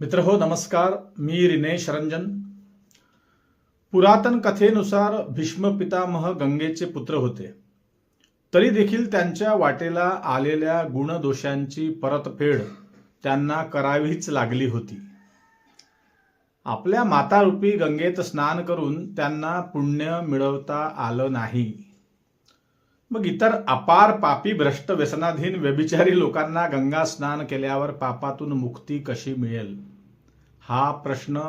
मित्र हो नमस्कार. मी रिनेश रंजन. पुरातन कथेनुसार भीष्म पितामह गंगेचे पुत्र होते. तरी देखील त्यांच्या वाटेला आलेल्या गुणदोषांची परतफेड त्यांना करावीच लागली होती. आपल्या मातारूपी गंगेत स्नान करून त्यांना पुण्य मिळवता आलं नाही. मग इतर अपार पापी भ्रष्ट व्यसनाधीन व्यभिचारी लोकांना गंगा स्नान केल्यावर पापातून मुक्ती कशी मिळेल? हा प्रश्न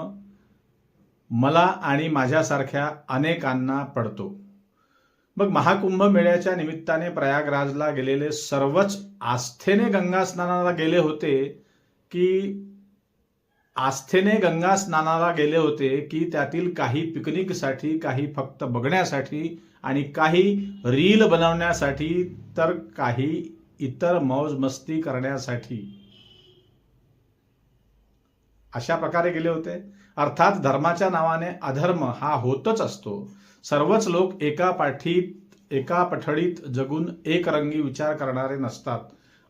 मला आणि माझ्यासारख्या अनेकांना पडतो. मग महाकुंभ मेळ्याच्या निमित्ताने प्रयागराजला गेलेले सर्वच आस्थेने गंगा स्नानाला गेले होते की आस्थेने गंगा स्नानाला गेले होते की त्यातील काही पिकनिकसाठी काही फक्त बघण्यासाठी आणि काही रील बनवण्यासाठी तर काही इतर मौज मस्ती करण्यासाठी. अशा प्रकारे गेले होते. अर्थात धर्माच्या नावाने अधर्म हा होतच असतो. सर्वच लोक एका पाठीत एका पठडीत जगून एकरंगी विचार करणारे नसतात.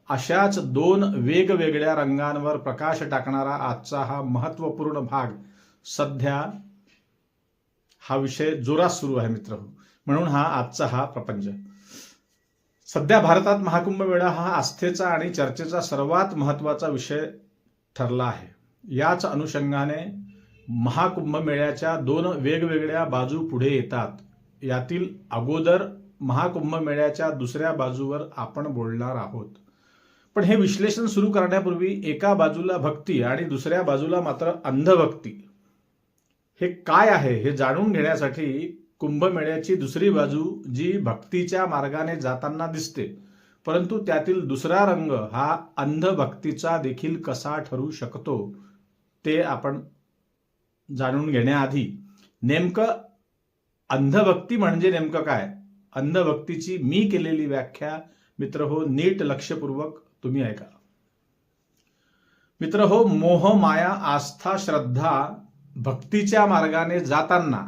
अशाच दोन वेगवेगळ्या रंगांवर प्रकाश टाकणारा आजचा हा महत्त्वपूर्ण भाग सध्या हा विषय जोरात सुरू आहे मित्र. म्हणून हा आजचा हा प्रपंच. सध्या भारतात महाकुंभ मेळा हा आस्थेचा आणि चर्चेचा सर्वात महत्त्वाचा विषय ठरला आहे. याच अनुषंगाने महाकुंभ मेळ्याच्या दोन वेगवेगळ्या बाजू पुढे येतात. यातील अगोदर महाकुंभ मेळ्याच्या दुसऱ्या बाजूवर आपण बोलणार आहोत. पण हे विश्लेषण सुरू करण्यापूर्वी एका बाजूला भक्ती आणि दुसऱ्या बाजूला मात्र अंधभक्ती. हे काय आहे हे जाणून घेण्यासाठी कुंभमेळ्याची दुसरी बाजू जी भक्तीच्या मार्गाने जाताना दिसते परंतु त्यातील दुसरा रंग हा अंधभक्तीचा देखील कसा ठरू शकतो? ते आपण जाणून घेण्याआधी नेमकं अंधभक्ती म्हणजे नेमकं काय? अंधभक्तीची मी केलेली व्याख्या मित्र हो नीट लक्षपूर्वक तुम्ही ऐका. मित्र हो मोह माया आस्था श्रद्धा भक्तीच्या मार्गाने जाताना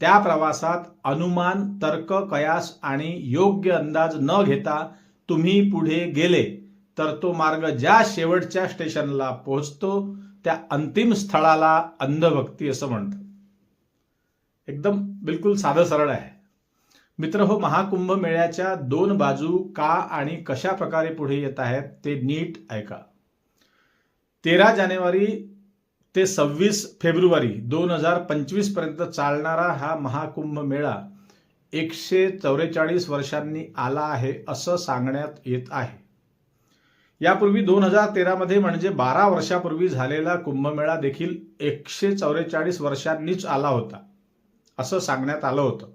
त्या प्रवासात अनुमान तर्क कयास आणि योग्य अंदाज न घेता तुम्ही पुढे गेले तर तो मार्ग ज्या शेवटच्या स्टेशनला पोहोचतो त्या अंतिम स्थळाला अंधभक्ती असं म्हणतात. एकदम बिलकुल साधं सरळ आहे. मित्र हो महाकुंभ मेळ्याच्या दोन बाजू का आणि कशा प्रकारे पुढे येत आहेत ते नीट ऐका. तेरा जानेवारी ते सव्वीस फेब्रुवारी दोन हजार पंचवीसपर्यंत चालणारा हा महाकुंभ मेळा एकशे चौवेचाळीस वर्षांनी आला आहे असं सांगण्यात येत आहे. यापूर्वी दोन हजार तेरामध्ये म्हणजे बारा वर्षापूर्वी झालेला कुंभमेळा देखील एकशे चौवेचाळीस वर्षांनीच आला होता असं सांगण्यात आलं होतं.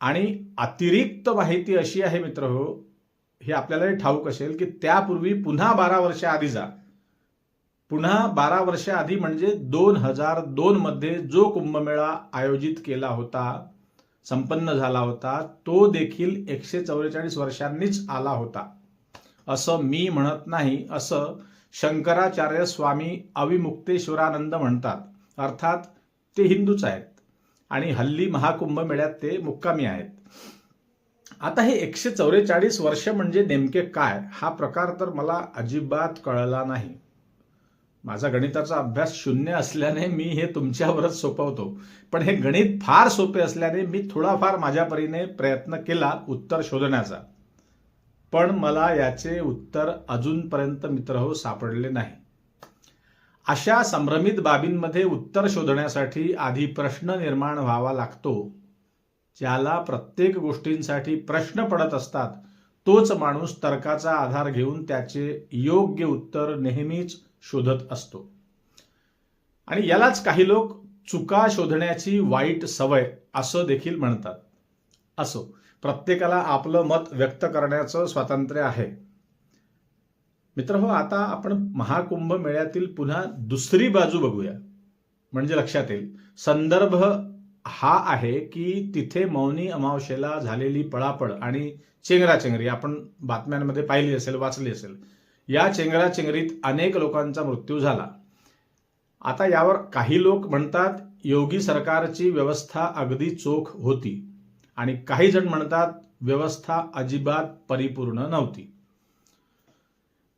आणि अतिरिक्त माहिती अशी आहे मित्र हो हे आपल्यालाही ठाऊक असेल की त्यापूर्वी पुन्हा बारा वर्षाआधी जा. पुन्हा बारा वर्षाआधी म्हणजे दोन हजार दोनमध्ये जो कुंभमेळा आयोजित केला होता संपन्न झाला होता तो देखील एकशे चौवेचाळीस वर्षांनीच आला होता. असं मी म्हणत नाही असं शंकराचार्य स्वामी अविमुक्तेश्वरानंद म्हणतात. अर्थात ते हिंदूच आहेत आणि हल्ली महाकुंभ मेळ्यात ते मुक्कामी आहेत. आता हे एकशे चौवेचाळीस वर्ष म्हणजे नेमके काय हा प्रकार तर मला अजिबात कळला नाही. माझा गणिताचा अभ्यास शून्य असल्याने मी हे तुमच्यावरच सोपवतो. पण हे गणित फार सोपे असल्याने मी थोडाफार माझ्या परीने प्रयत्न केला उत्तर शोधण्याचा. पण मला याचे उत्तर अजूनपर्यंत मित्र हो सापडले नाही. अशा संभ्रमित बाबींमध्ये उत्तर शोधण्यासाठी आधी प्रश्न निर्माण व्हावा लागतो. ज्याला प्रत्येक गोष्टींसाठी प्रश्न पडत असतात तोच माणूस तर्काचा आधार घेऊन त्याचे योग्य उत्तर नेहमीच शोधत असतो. आणि यालाच काही लोक चुका शोधण्याची वाईट सवय असं देखील म्हणतात. असो प्रत्येकाला आपलं मत व्यक्त करण्याचं स्वातंत्र्य आहे. मित्र हो आता आपण महाकुंभ मेळ्यातील पुन्हा दुसरी बाजू बघूया. म्हणजे लक्षात येईल. संदर्भ हा आहे की तिथे मौनी अमावशेला झालेली पळापळ आणि चेंगराचेंगरी आपण बातम्यांमध्ये पाहिली असेल वाचली असेल. या चेंगराचेंगरीत अनेक लोकांचा मृत्यू झाला. आता यावर काही लोक म्हणतात योगी सरकारची व्यवस्था अगदी चोख होती. आणि काही जण म्हणतात व्यवस्था अजिबात परिपूर्ण नव्हती.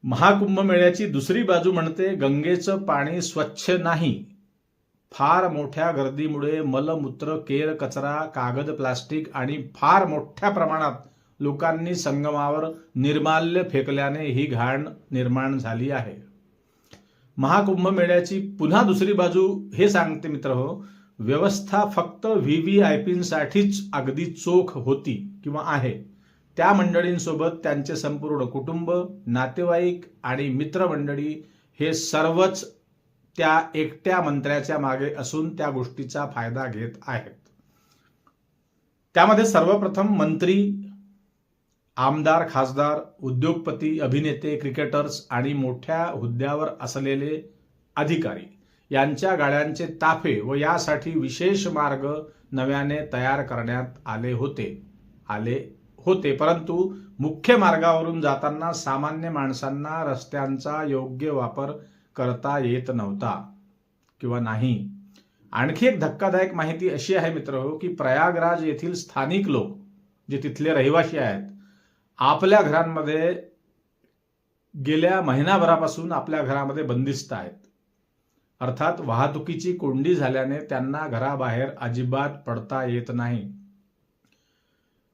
महाकुंभमेळ्याची दुसरी बाजू म्हणते गंगेचं पाणी स्वच्छ नाही. फार मोठ्या गर्दीमुळे मलमूत्र केर कचरा कागद प्लास्टिक आणि फार मोठ्या प्रमाणात लोकांनी संगमावर निर्माल्य फेकल्याने ही घाण निर्माण झाली आहे. महाकुंभमेळ्याची पुन्हा दुसरी बाजू हे सांगते मित्र हो व्यवस्था फक्त व्ही व्ही आय पींसाठीच अगदी चोख होती किंवा आहे. त्या मंडळींसोबत त्यांचे संपूर्ण कुटुंब नातेवाईक आणि मित्रमंडळी हे सर्वच त्या एकट्या मंत्र्याच्या मागे असून त्या गोष्टीचा फायदा घेत आहेत. त्यामध्ये सर्वप्रथम मंत्री आमदार खासदार उद्योगपती अभिनेते क्रिकेटर्स आणि मोठ्या हुद्द्यावर असलेले अधिकारी. यांच्या गाड्यांचे ताफे व यासाठी विशेष मार्ग नव्याने तयार करण्यात आले होते. आले होते. परंतु मुख्य मार्गावरून जाताना सामान्य माणसांना रस्त्यांचा योग्य वापर करता येत नव्हता किंवा नाही. आणखी एक धक्कादायक माहिती अशी आहे मित्र की प्रयागराज येथील स्थानिक लोक जे तिथले रहिवासी आहेत आपल्या घरांमध्ये गेल्या महिनाभरापासून आपल्या घरामध्ये बंदिस्त आहेत. अर्थात वाहतुकीची कोंडी झाल्याने त्यांना घराबाहेर अजिबात पडता येत नाही.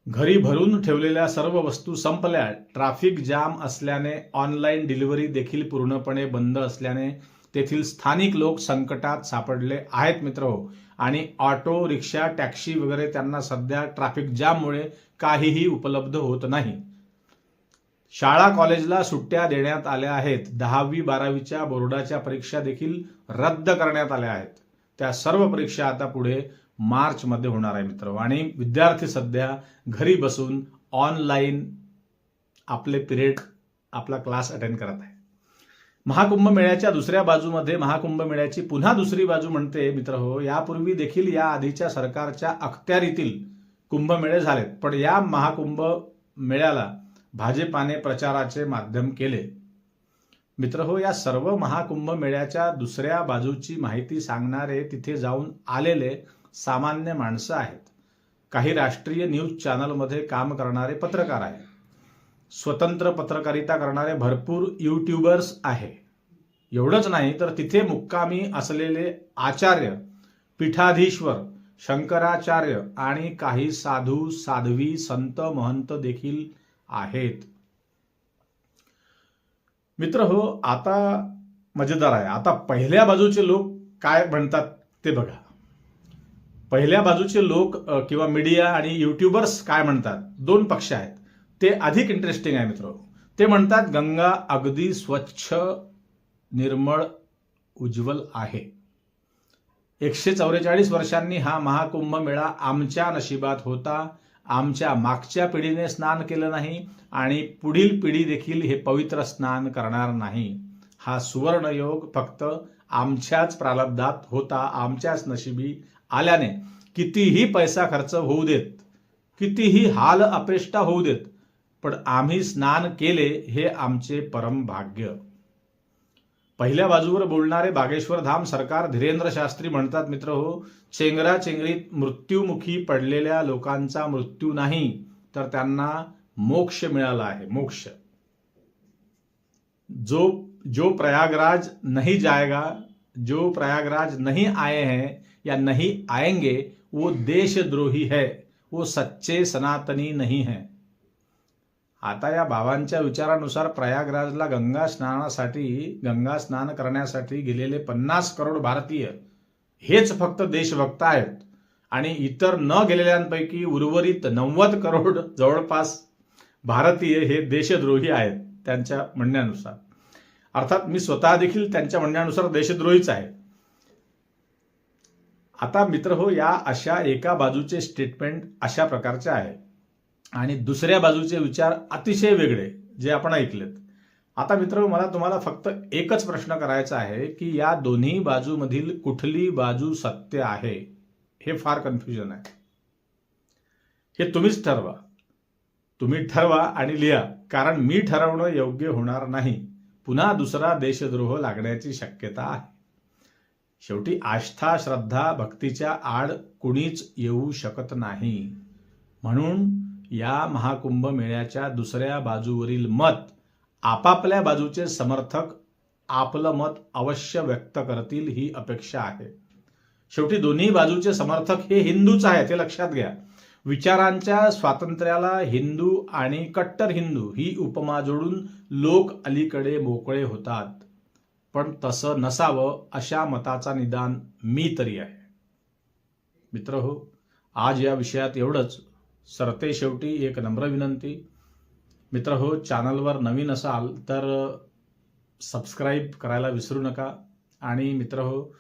घरी भरून ठेवलेल्या सर्व वस्तू संपल्या. ट्रॅफिक जाम असल्याने ऑनलाईन डिलिव्हरी देखील पूर्णपणे बंद असल्याने तेथील स्थानिक लोक संकटात सापडले आहेत मित्र. हो आणि ऑटो रिक्षा टॅक्सी वगैरे त्यांना सध्या ट्रॅफिक जाममुळे काहीही उपलब्ध होत नाही. शाळा कॉलेजला सुट्ट्या देण्यात आल्या आहेत. दहावी बारावीच्या बोर्डाच्या परीक्षा देखील रद्द करण्यात आल्या आहेत. त्या सर्व परीक्षा आता पुढे मार्चमध्ये होणार आहे मित्र. आणि विद्यार्थी सध्या घरी बसून ऑनलाईन आपले पिरियड आपला क्लास अटेंड करत आहे. महाकुंभ मेळ्याच्या दुसऱ्या बाजूमध्ये महाकुंभ मेळ्याची पुन्हा दुसरी बाजू म्हणते मित्र हो यापूर्वी देखील या आधीच्या सरकारच्या अखत्यारीतील कुंभमेळे झालेत. पण या महाकुंभ मेळ्याला भाजपाने प्रचाराचे माध्यम केले. मित्र हो या सर्व महाकुंभ मेळ्याच्या दुसऱ्या बाजूची माहिती सांगणारे तिथे जाऊन आलेले सामान्य माणसं आहेत. काही राष्ट्रीय न्यूज चॅनलमध्ये काम करणारे पत्रकार आहेत. स्वतंत्र पत्रकारिता करणारे भरपूर युट्यूबर्स आहे. एवढंच नाही तर तिथे मुक्कामी असलेले आचार्य पीठाधीश्वर शंकराचार्य आणि काही साधू साध्वी संत महंत देखील आहेत. मित्र हो आता मजेदार आहे. आता पहिल्या बाजूचे लोक काय म्हणतात ते बघा. पहिल्या बाजूचे लोक किंवा मीडिया आणि युट्यूबर्स काय म्हणतात? दोन पक्ष आहेत. ते अधिक इंटरेस्टिंग आहे मित्र हो. ते म्हणतात गंगा अगदी स्वच्छ निर्मळ उज्ज्वल आहे. एकशे चौवेचाळीस वर्षांनी हा महाकुंभ मेळा आमच्या नशिबात होता. आमच्या मागच्या पिढीने स्नान केलं नाही आणि पुढील पिढी देखील हे पवित्र स्नान करणार नाही. हा सुवर्णयोग फक्त आमच्याच प्रारब्धात होता आमच्याच नशिबी आल्याने. कितीही पैसा खर्च होऊ देत कितीही हाल अपेष्टा होऊ देत पण आम्ही स्नान केले हे आमचे परम भाग्य. पहिल्या बाजूवर बोलणारे बागेश्वर धाम सरकार धीरेंद्र शास्त्री म्हणतात, मित्र हो, चेंगरा चेंगरीत मृत्यूमुखी पडलेल्या लोकांचा मृत्यू नाही, तर त्यांना मोक्ष मिळाला आहे, मोक्ष. जो जो प्रयागराज नहीं जाएगा, जो प्रयागराज नहीं आए हैं या नहीं आएँगे, वो देशद्रोही है, वो सच्चे सनातनी नहीं है। आता या बाबांच्या विचारानुसार प्रयागराजला गंगा स्नानासाठी गंगा स्नान करण्यासाठी गेलेले पन्नास करोड भारतीय हेच फक्त देशभक्त आहेत. आणि इतर न गेलेल्यांपैकी उर्वरित नव्वद करोड जवळपास भारतीय हे देशद्रोही आहेत त्यांच्या म्हणण्यानुसार. अर्थात मी स्वतः देखील त्यांच्या म्हणण्यानुसार देशद्रोहीच आहे. आता मित्र हो या अशा एका बाजूचे स्टेटमेंट अशा प्रकारचे आहे. आणि दुसऱ्या बाजूचे विचार अतिशय वेगळे जे आपण ऐकलेत. आता मित्र मला तुम्हाला फक्त एकच प्रश्न करायचा आहे की या दोन्ही बाजूमधील कुठली बाजू सत्य आहे हे फार कन्फ्युजन आहे. हे तुम्हीच ठरवा. तुम्ही ठरवा आणि लिहा कारण मी ठरवणं योग्य होणार नाही. पुन्हा दुसरा देशद्रोह लागण्याची शक्यता आहे. शेवटी आस्था श्रद्धा भक्तीच्या आड कुणीच येऊ शकत नाही. म्हणून या महाकुंभ मेळ्याच्या दुसऱ्या बाजूवरील मत आपापल्या बाजूचे समर्थक आपलं मत अवश्य व्यक्त करतील ही अपेक्षा आहे. शेवटी दोन्ही बाजूचे समर्थक हे हिंदूच आहेत हे लक्षात घ्या. विचारांच्या स्वातंत्र्याला हिंदू आणि कट्टर हिंदू ही उपमा जोडून लोक अलीकडे मोकळे होतात. पण तसं नसावं अशा मताचा निदान मी तरी आहे. मित्र हो आज या विषयात एवढंच. सरते शेवटी एक नम्र विनंती. मित्र हो चॅनलवर नवीन असाल तर सबस्क्राईब करायला विसरू नका. आणि मित्र हो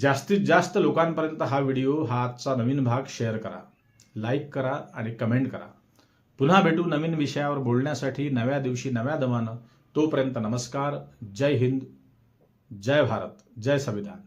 जास्तीत जास्त लोकांपर्यंत हा व्हिडिओ हा आजचा नवीन भाग शेअर करा. लाईक करा आणि कमेंट करा. पुन्हा भेटू नवीन विषयावर बोलण्यासाठी नव्या दिवशी नव्या दमानं. तोपर्यंत नमस्कार. जय हिंद. जय भारत. जय संविधान.